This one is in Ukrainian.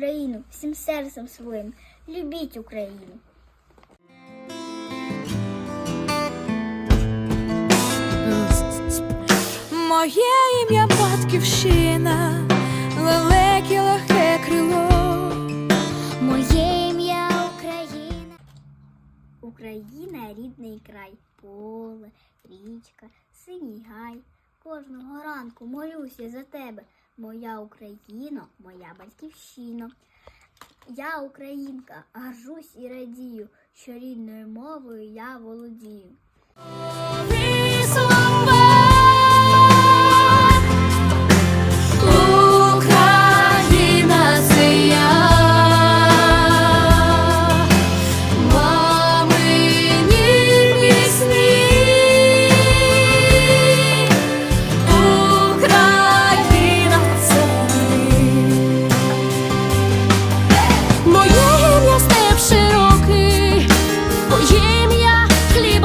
Україну всім серцем своїм. Любіть Україну. Моє ім'я батьківщина, лелеки легке крило. Моє ім'я Україна. Україна рідний край, поле, річка, синій гай. Кожного ранку молюся за тебе, моя Україно, моя батьківщина. Я українка, горжусь і радію, що рідною мовою я володію.